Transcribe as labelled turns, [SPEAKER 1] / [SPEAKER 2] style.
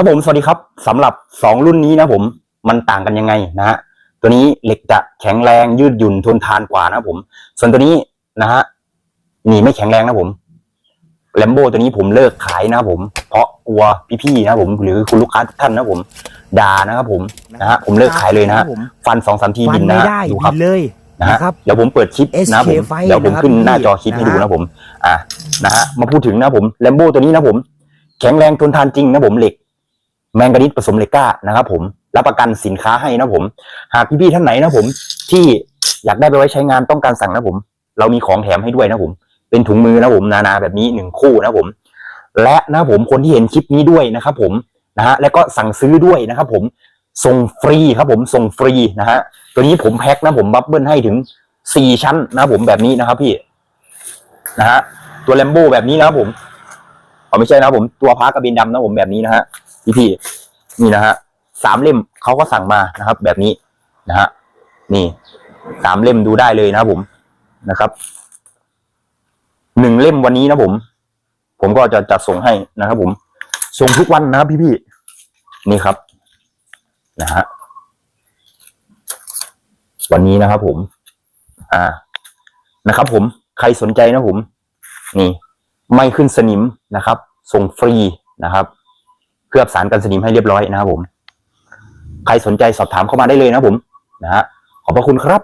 [SPEAKER 1] ครับผมสวัสดีครับสำหรับสองรุ่นนี้นะผมมันต่างกันยังไงนะฮะตัวนี้เหล็กจะแข็งแรงยืดหยุ่นทนทานกว่านะครับผม ส่วนตัวนี้นะฮะนี่ไม่แข็งแรงนะผมแลมโบตัวนี้ผมเลิกขายนะครับผม เพราะกลัวพี่ๆนะครับผม หรือคุณลูกค้าทุกท่านนะครับผมด่านะครับผมนะฮะผมเลิกขายเลยนะฮะ
[SPEAKER 2] ผม
[SPEAKER 1] ฟันสองสามที
[SPEAKER 2] ฟั
[SPEAKER 1] บิ
[SPEAKER 2] น
[SPEAKER 1] น
[SPEAKER 2] ไม่
[SPEAKER 1] นะฮะ
[SPEAKER 2] ได้
[SPEAKER 1] ดูครับ
[SPEAKER 2] บินเลย
[SPEAKER 1] นะฮะ
[SPEAKER 2] นะครับ
[SPEAKER 1] เดี๋ยวผมเปิดคลิปนะครับผม
[SPEAKER 2] SK ไฟ
[SPEAKER 1] เดี๋ยวผมขึ้น
[SPEAKER 2] นะครับ
[SPEAKER 1] หน้าจอ
[SPEAKER 2] พี่
[SPEAKER 1] คลิปให้ดู
[SPEAKER 2] นะฮะ
[SPEAKER 1] นะผม อ่านะฮะมาพูดถึงนะผมแลมโบตัวนี้นะผม แข็งแรงทนทานจริงนะผมเหล็ก แมงกานิสผสมเหล็กก้านะครับ ผมรับประกันสินค้าให้นะผม หากพี่ๆท่านไหนนะผม ที่อยากได้ไปไว้ใช้งานต้องการสั่งนะผม เรามีของแถมให้ด้วยนะผม เป็นถุงมือนะผมนานาแบบนี้หนึ่งคู่นะผม และนะผมคนที่เห็นคลิปนี้ด้วยนะครับ ผมนะฮะแล้วก็สั่งซื้อด้วยนะครับ ผมส่งฟรีครับผมส่งฟรีนะฮะตัวนี้ผมแพ็คนะผมบับเบิ้ลให้ถึงสี่ชั้นนะผมแบบนี้นะครับพี่นะฮะตัวแลมโบแบบนี้นะครับผมเอไม่ใช่นะผมตัวพาร์กระบินดำนะผมแบบนี้นะฮะ พี่พี่ๆนี่นะฮะสามเล่มเขาก็สั่งมานะครับ แบบนี้นะฮะนี่สามเล่มดูได้เลยนะครับผมนะครับหนึ่งเล่มวันนี้นะผม ผมก็จะจัดส่งให้นะครับ ผมส่งทุกวันนะครับพี่ๆนี่ครับนะฮะวันนี้นะครับ ผม อ่านะครับ ผมใครสนใจนะผม นี่ ไม่ขึ้นสนิมนะครับ ส่งฟรีนะครับ เคลือบสารกันสนิมให้เรียบร้อยนะครับผม ใครสนใจสอบถามเข้ามาได้เลยนะครับผมนะฮะขอบพระคุณครับ